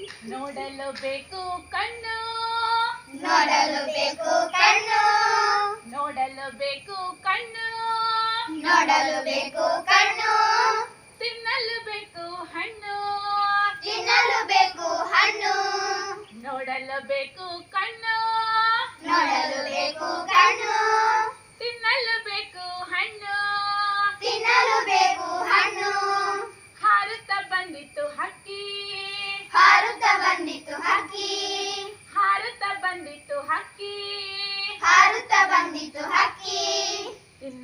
ನೋಡಲು ಬೇಕು ಕಣ್ಣು. ನೋಡಲು ಬೇಕು ಕಣ್ಣು. ನೋಡಲು ಬೇಕು ಕಣ್ಣು. ನೋಡಲು ಬೇಕು ಕಣ್ಣು. ತಿನ್ನಲು ಬೇಕು ಹಣ್ಣು. ತಿನ್ನಲು ಬೇಕು ಹಣ್ಣು. ನೋಡಲು ಬೇಕು ಕಣ್ಣು. ನೋಡಲು ಬೇಕು ಕಣ್ಣು. ತಿನ್ನಲು ಬೇಕು ಹಣ್ಣು. ತಿನ್ನಲು ಬೇಕು ಹಣ್ಣು. ಹಾರುತ್ತ ಬಂದಿತ್ತು ಹಕ್ಕಿ.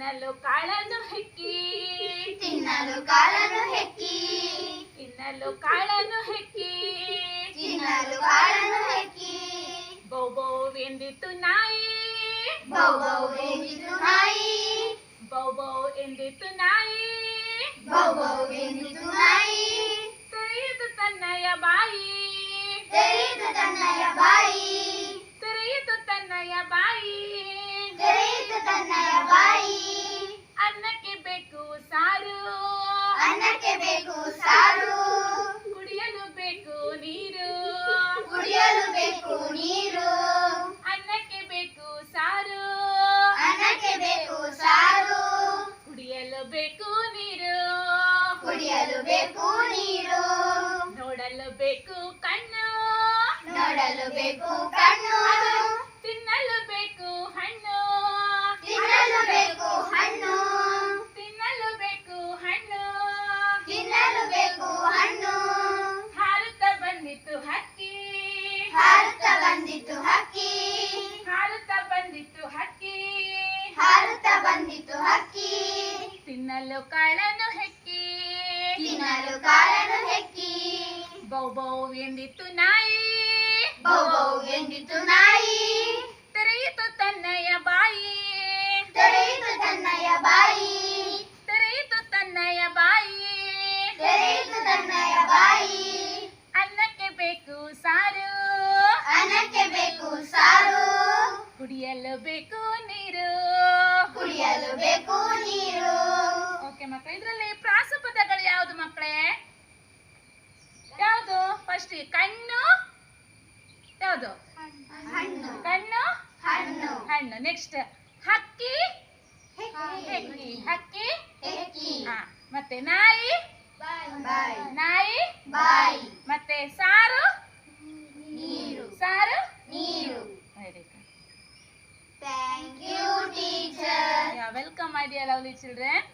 ತಿನ್ನಲು ಕಾಳನ್ನು ಹೆಕ್ಕಿ. ತಿನ್ನಲು ಕಾಲನು ಹೆಕ್ಕಿ. ತಿನ್ನಲು ಕಾಳನ್ನು ಹೆಕ್ಕಿ. ತಿನ್ನಲು ಕಾಲನು ಹೆಕ್ಕಿ. ಬೌ ಬೌ ಎಂದಿತ್ತು ನಾಯಿ. ಬೌ ಬೌ ಎಂದಿತು ನಾಯಿ. ಬೌ ಬೌ ಎಂದಿತ್ತು ನಾಯಿ. ಕುಡಿಯಲು ಬೇಕು ನೀರು. ಕುಡಿಯಲು ಬೇಕು ನೀರು. ನೋಡಲು ಬೇಕು ಕಣ್ಣು. ನೋಡಲು ಬೇಕು ಕಣ್ಣು. ತಿನ್ನಲು ಬೇಕು ಹಣ್ಣು. ತಿನ್ನಲು ಬೇಕು ಹಣ್ಣು. ತಿನ್ನಲು ಬೇಕು ಹಣ್ಣು. ತಿನ್ನಲು ಬೇಕು ಹಣ್ಣು. ಹಾರುತ್ತ ಬಂದಿತ್ತು ಹಕ್ಕಿ. ಹಾರುತ್ತ ಬಂದಿತ್ತು ಎಂದಿತ್ತು ನಾಯಿ. ಬೌ ಬೌ ಎಂದಿತು ನಾಯಿ. ತೆರೆಯಿತು ತನ್ನಯ ಬಾಯಿ. ತೆರೆಯಿತು ತನ್ನಯ ಬಾಯಿ. ತೆರೆಯಿತು ತನ್ನಯ ಬಾಯಿ. ತೆರೆಯಿತು ತನ್ನಯ ಬಾಯಿ. ಅನ್ನಕ್ಕೆ ಬೇಕು ಸಾರು. ಅನ್ನಕ್ಕೆ ಬೇಕು ಸಾರು. ಕುಡಿಯಲು ಬೇಕು ನೀರು. ಕುಡಿಯಲು ಬೇಕು ನೀರು. ಓಕೆ ಮಕ್ಕಳು ಇದರಲ್ಲಿ ಪ್ರಾಸಪದಗಳು ಯಾವುದು ಮಕ್ಕಳೇ ಯಾವುದು ಫಸ್ಟ್ ಕಣ್ಣು? ಯಾವುದು? ಹಣ್ಣು. ಕಣ್ಣು? ಹಣ್ಣು. ಹಣ್ಣು. ನೆಕ್ಸ್ಟ್ ಹಕ್ಕಿ? ಹೆಕ್ಕಿ. ಹಕ್ಕಿ. ಹೆಕ್ಕಿ? ಹಾ. ಮತ್ತೆ ನಾಯಿ? ನಾಯಿ? ಬಾಯಿ. ಮತ್ತೆ ಸಾರು? ನೀರು. ಸಾರು? ನೀರು. ವೆಲ್ಕಮ್ ಮಾಡಿ ಡಿಯರ್ ಲವ್ಲಿ ಚಿಲ್ಡ್ರನ್